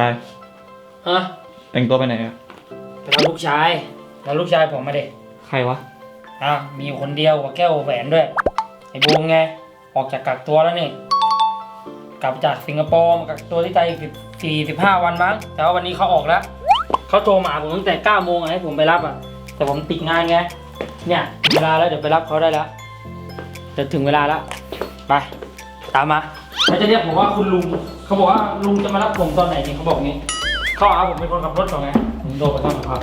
กายฮะแต่งตัวไปไหนอะไปรับลูกชายแล้วลูกชายผมมาเด็กใครวะ อะมีอยู่คนเดียวกับแก้วแหวนด้วย ไอ้บูมไง ออกจากกักตัวแล้วนี่ กลับจากสิงคโปร์มากักตัวที่ไทยอีกสี่สิบห้าวันมั้ง แต่ว่าวันนี้เขาออกแล้ว เขาโทรมาหาผมตั้งแต่เก้าโมงอะให้ผมไปรับอะ แต่ผมติดงานไง เนี่ยถึงเวลาแล้วเดี๋ยวไปรับเขาได้แล้วเดี๋ยวถึงเวลาแล้ว ไป ตามมา เขาจะเรียกผมว่าคุณลุง เขาบอกว่าลุงจะมารับผมตอนไหนนี่เขาบอกงี้ เขาเอาผมเป็นคนขับรถของไงผมโดนไปข้างหลังครับ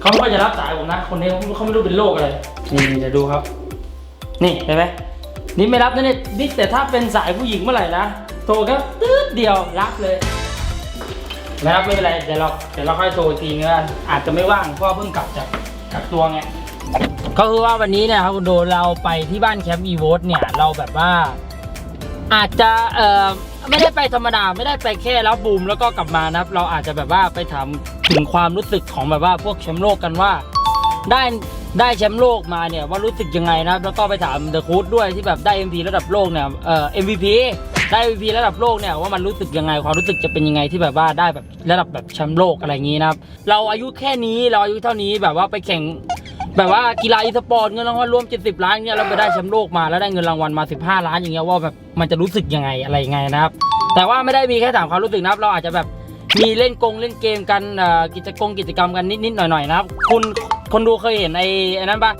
เขาไม่ค่อยจะรับสายผมนะ คนนี้เขาไม่รู้เป็นโรคอะไร นี่เดี๋ยวดูครับ นี่เห็นไหมนี่ไม่รับนะเนี่ยนี่แต่ถ้าเป็นสายผู้หญิงเมื่อไหร่นะ โทรแค่ตืดเดียวรับเลยไม่รับไม่เป็นไร เดี๋ยวเราเดี๋ยวเราค่อยโทรอีกทีนึงกันอาจจะไม่ว่างเพราะว่าเพิ่งกลับจากกักตัวไง ก็คือว่าวันนี้เนี่ยครับคุณโดเราไปที่บ้านแคมป์อีโวสเนี่ยเราแบบว่า อาจจะเอ่อไม่ได้ไปธรรมดาไม่ได้ไปแค่รับบูมแล้วก็กลับมานะครับ เราอาจจะแบบว่าไปถามถึงความรู้สึกของแบบว่าพวกแชมป์โลกกันว่า ได้ได้แชมป์โลกมาเนี่ยว่ารู้สึกยังไงนะครับ แล้วก็ไปถามเดอะคูดด้วยที่แบบได้ MVP ระดับโลกเนี่ยเอ่อ MVP ได้ MVP ระดับโลกเนี่ยว่ามันรู้สึกยังไงความรู้สึกจะเป็นยังไงที่แบบว่าได้แบบระดับแบบแชมป์โลกอะไรอย่างนี้นะครับ เราอายุแค่นี้เราอายุเท่านี้แบบว่าไปแข่ง แบบว่ากีฬาอีสปอร์ตเงินรางวัลรวม 70 ล้านเนี่ยเราไปได้แชมป์โลกมาแล้วได้เงินรางวัลมา 15 ล้านอย่างเงี้ยว่าแบบมันจะรู้สึกยังไงอะไรยังไงนะครับ แต่ว่าไม่ได้มีแค่ถามความรู้สึกนะครับ เราอาจจะแบบมีเล่นกงเล่นเกมกันกิจกรรมกิจกรรมกันนิดๆหน่อยๆนะครับ คุณคนดูเคยเห็นไอ้นั้นปะ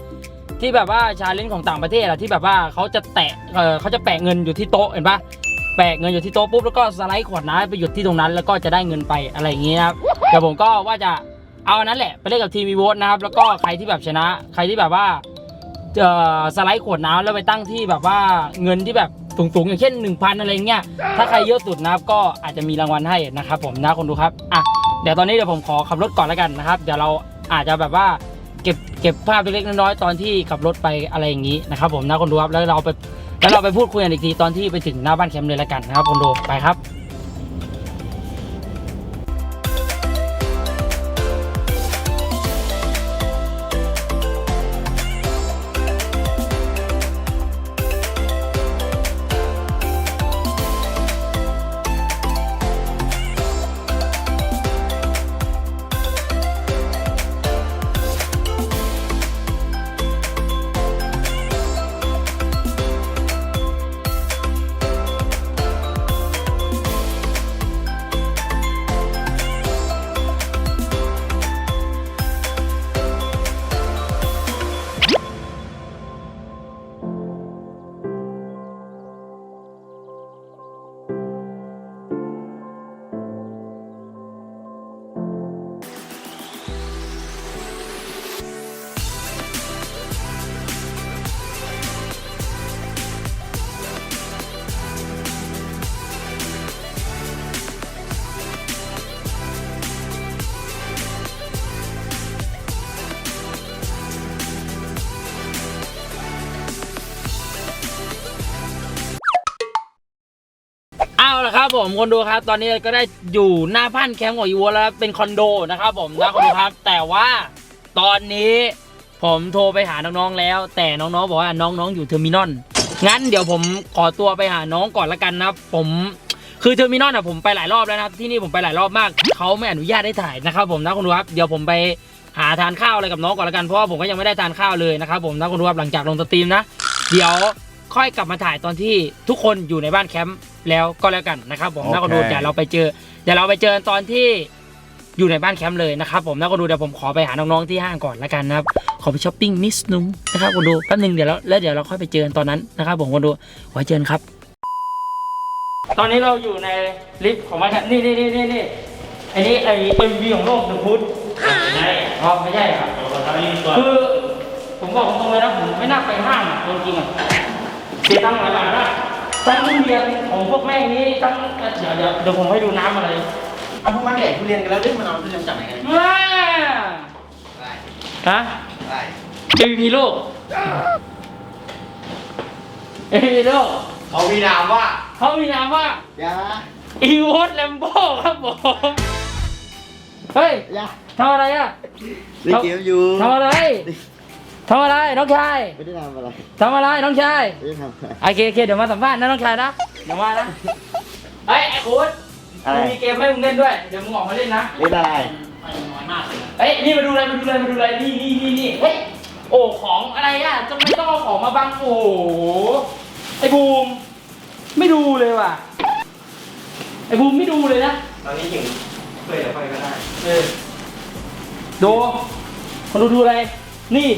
ที่แบบว่าชาเลนจ์ของต่างประเทศอะที่แบบว่าเขาจะแตะเขาจะแปะเงินอยู่ที่โต๊ะเห็นปะแปะเงินอยู่ที่โต๊ะปุ๊บแล้วก็สไลด์ขวดน้ำไปหยุดที่ตรงนั้น แล้วก็จะได้เงินไปอะไรอย่างงี้นะครับเดี๋ยวผมก็ว่าจะ เอาอันนั้นแหละไปเล่นกับทีมวีโวตนะครับ แล้วก็ใครที่แบบชนะ ใครที่แบบว่าเอ่อสไลด์ขวดน้ำแล้วไปตั้งที่แบบว่าเงินที่แบบสูงๆอย่างเช่น 1,000 อะไรเงี้ยถ้าใครเยอะสุดนะครับก็อาจจะมีรางวัลให้นะครับผมนะคนดูครับอะเดี๋ยวตอนนี้เดี๋ยวผมขอขับรถก่อนแล้วกันนะครับเดี๋ยวเราอาจจะแบบว่าเก็บเก็บภาพเล็กๆน้อยๆตอนที่ขับรถไปอะไรอย่างนี้นะครับผมนะคนดูครับแล้วเราไปแล้วเราไปพูดคุยกันอีกทีตอนที่ไปถึงหน้าบ้านแคมป์เลยแล้วกันนะครับคนดูไปครับ ครับผมคนดูครับ ตอนนี้ก็ได้อยู่หน้าบ้านแคมป์ของอีวัวแล้วเป็นคอนโดนะครับผมนะคนดูครับ แต่ว่าตอนนี้ผมโทรไปหาน้องๆแล้ว แต่น้องๆบอกว่าน้องๆอยู่เทอร์มินอลงั้นเดี๋ยวผมขอตัวไปหาน้องก่อนละกันนะครับผมคือเทอร์มินอลอะผมไปหลายรอบแล้วนะครับที่นี่ผมไปหลายรอบมากเขาไม่อนุญาตให้ถ่ายนะครับผมนะคนดูครับเดี๋ยวผมไปหาทานข้าวอะไรกับน้องก่อนละกันเพราะว่าผมก็ยังไม่ได้ทานข้าวเลยนะครับผมนะคนดูครับหลังจากลงสตรีมนะ เดี๋ยว ค่อยกลับมาถ่ายตอนที่ทุกคนอยู่ในบ้านแคมป์แล้วก็แล้วกันนะครับผมโอเคนะคนดูเดี๋ยวเราไปเจอเดี๋ยวเราไปเจอตอนที่อยู่ในบ้านแคมป์เลยนะครับผมนะคนดูเดี๋ยวผมขอไปหาน้องๆที่ห้างก่อนละกันนะครับขอไปช้อปปิ้งนิดนึงนะครับคนดูแป๊บนึงเดี๋ยวเราแล้วเดี๋ยวเราค่อยไปเจอกันตอนนั้นนะครับผมคนดูไว้เจอกันครับ ตอนนี้เราอยู่ในลิฟต์ของบ้านแคมป์นี่นี่นี่นี่นี่ไอ้นี่ไอ้เอ็มวีของโลกเดอะพุทธไม่ใช่อ๋อไม่ใช่ครับคือผมบอกตรงๆเลยนะผมไม่น่าไปห้างอะจริงๆอะ เสียตังค์หลายบาทนะทั้งทุเรียนของพวกแม่งนี้ทั้งเดี๋ยวเดี๋ยวเดี๋ยวผมให้ดูน้ำอะไรเอาพวกมันแดกทุเรียนกันแล้วเรื่องมันเอาทุเรียนจากไหนกันว้าได้ฮะได้เอวีโลกเอวีโลกเขามีนามว่าเขามีนามว่ายาอีวอตแลมโบครับผมเฮ้ยยาทำอะไรอะเล่นเกมอยู่ทำอะไร ทำอะไรน้องชายไม่ได้ทำอะไรทำอะไรน้องชายไม่ได้ทำอะไรโอเคโอเคเดี๋ยวมาสัมภาษณ์นะน้องชายนะเดี๋ยวมานะเฮ้ยไอ้คุณอะไรมีเกมให้มึงเล่นด้วยเดี๋ยวมึงออกมาเล่นนะเล่นอะไรเฮ้ยนี่มาดูอะไรมาดูอะไรมาดูอะไรนี่นี่นี่นี่เฮ้ยโอ้ของอะไรอะจะไม่ต้องเอาของมาบังโอ้โหไอ้บูมไม่ดูเลยว่ะไอ้บูมไม่ดูเลยนะตอนนี้หญิงเพื่อนเดี๋ยวค่อยก็ได้เออดูมาดูดูอะไรนี่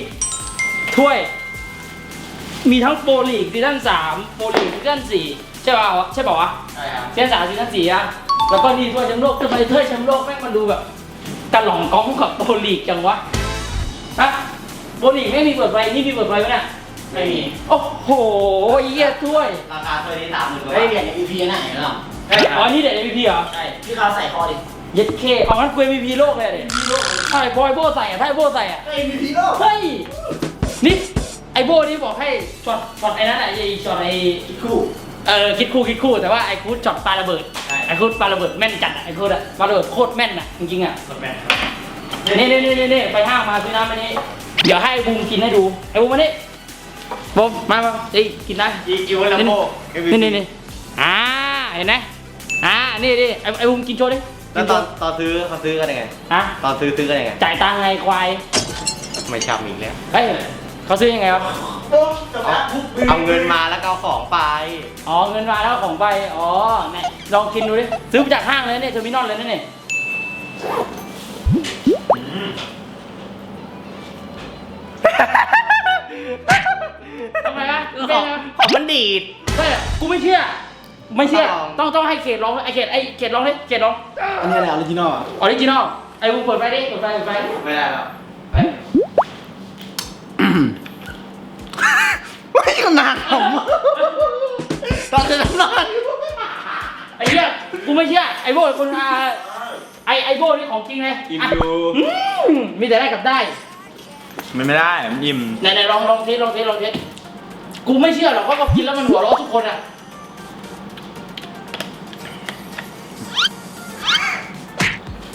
ถ้วย มีทั้งโปรลีกซีซั่นสามโปรลีกซีซั่นสี่ใช่ป่าวะใช่ป่าวะใช่ครับซีซั่นสามซีซั่นสี่อะแล้วก็นี่ถ้วยแชมป์โลกทำไมถ้วยแชมป์โลกแม่งมันดูแบบกระหล่องก้องกับโปรลีกจังวะฮะโปรลีกไม่มีเปิดไฟนี่มีเปิดไฟไหมเนี่ยไม่มี โอ้โหเยี่ยถ้วย ราคาตัวนี้สามหมื่นกว่าเฮ้ยบาทเหรียญ EP น่ะเห็นหรออ๋อนี่เด็ด MVP เหรอ ใช่ที่เขาใส่คอดิ เย็ดเคเอางั้นกู MVP โลกเลยเด็ถ้าไอ้บอยโบใส่อะถ้าไอ้โบใส่อะเฮ้ย MVP โลก เฮ้ย นี่ไอโบนี่บอกให้ช็อตช็อตไอ้นั่นอะไอช็อตไอคู่เออคิดคู่คิดคู่แต่ว่าไอคูดช็อตปาระเบิดใช่ไอคูดปาระเบิดแม่นจัดอะไอคูดอะปาระเบิดโคตรแม่นอะจริงๆอะสแปนครับนี่นี่นี่นี่ไปห้างมาซื้อน้ำมานี่เดี๋ยวให้ไอบูมกินให้ดูไอบูมมานี่บูมมามาเอ้ยกินได้อีกิวและโบนี่นี่นี่อ่าเห็นไหมอ่านี่นี่ไอไอบูมกินโชว์ดิแล้วตอนตอนซื้อเขาซื้อกันยังไงฮะตอนซื้อซื้อกันยังไงจ่ายตังค์ไงควายไม่ชับอีกแล้วเฮ้ย เขาซื้อยังไงวะเอาเงินมาแล้วก็เอาของไป อ๋อเงินมาแล้วของไป อ๋อไหนลองกินดูดิ ซื้อมาจากห้างเลยเนี่ยเทอร์มินอลเลยนะเนี่ยทำไมวะของของมันดีดเฮ้ยกูไม่เชื่อ ไม่เชื่อลองต้องต้องให้เขตร้องไอเขตไอเขตร้องดิเขตร้องอันนี้อะไรออริจินอลอะออริจินอลไอบูเปิดไฟดิเปิดไฟเปิดไฟ ไม่ได้แล้วเอ้ย ขนาดผมตอนจะทำลายไอ้เหี้ยกูไม่เชื่อไอโบคนอาไอไอโบนี่ของจริงเลยอิ่มอะอยู่ อืมมีแต่ได้กับได้ มันไม่ได้มันอิ่มไหนไหนลองลองเทสลองเทสลองเทสกูไม่เชื่อหรอกว่าเขากินแล้วมันหัวเราะทุกคนอะ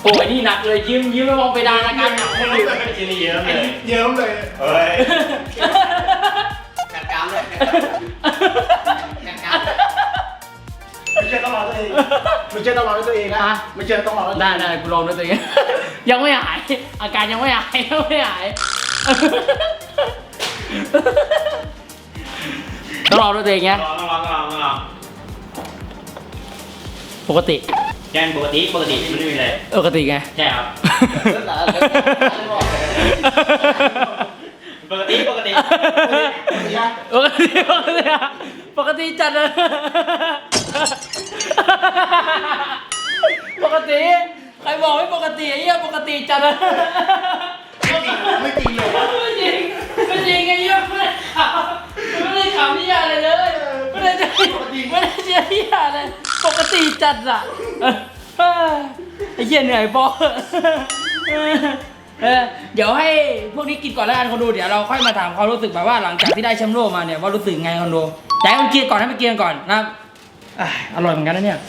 โอ้ยนี่หนักเลยยิ้มยิ้มแล้วมองไปดานอาการหนักเลยกินเยิ้มเลยเยิ้มเลย เฮ้ยกัดกรา มเลยกัดกรามเลยไม่เชื่อต้องรอตัวเองไม่เชื่อต้องรอด้วยตัวเองนะอะไม่เชื่อต้องรอด้วยตัวได้เองได้กูลองด้วยตัวเอง ยังไม่หาย อาการยังไม่หายยังไม่หายต้องลองด้วยตัวเองไงต้องลองต้องลองต้องลองปกติแกนปกติปกติมันไม่มีอะไรปกติไง ใช่ครับ ปกติปกติปกติปกติอะปกติจัดเลยปกติใครบอกไม่ปกติไอ้เหี้ยปกติจัดเลยไม่จริงเลยไม่จริงไม่จริงไอ้เหี้ยไม่ได้ขำไม่ได้ขำเหี้ยอะไรเลยไม่ได้จะไม่ได้เชียร์เหี้ยอะไรปกติจัดอะเออไอ้เหี้ยเหนื่อยพอ เออเดี๋ยวให้พวกนี้กินก่อนแล้วกันคนดูเดี๋ยวเราค่อยมาถามความรู้สึกแบบว่าหลังจากที่ได้แชมป์โลกมาเนี่ยว่ารู้สึกไงคนดูแต่ให้มันกินก่อนให้มันกินก่อนนะครับอะอร่อยเหมือนกันนะเนี่ย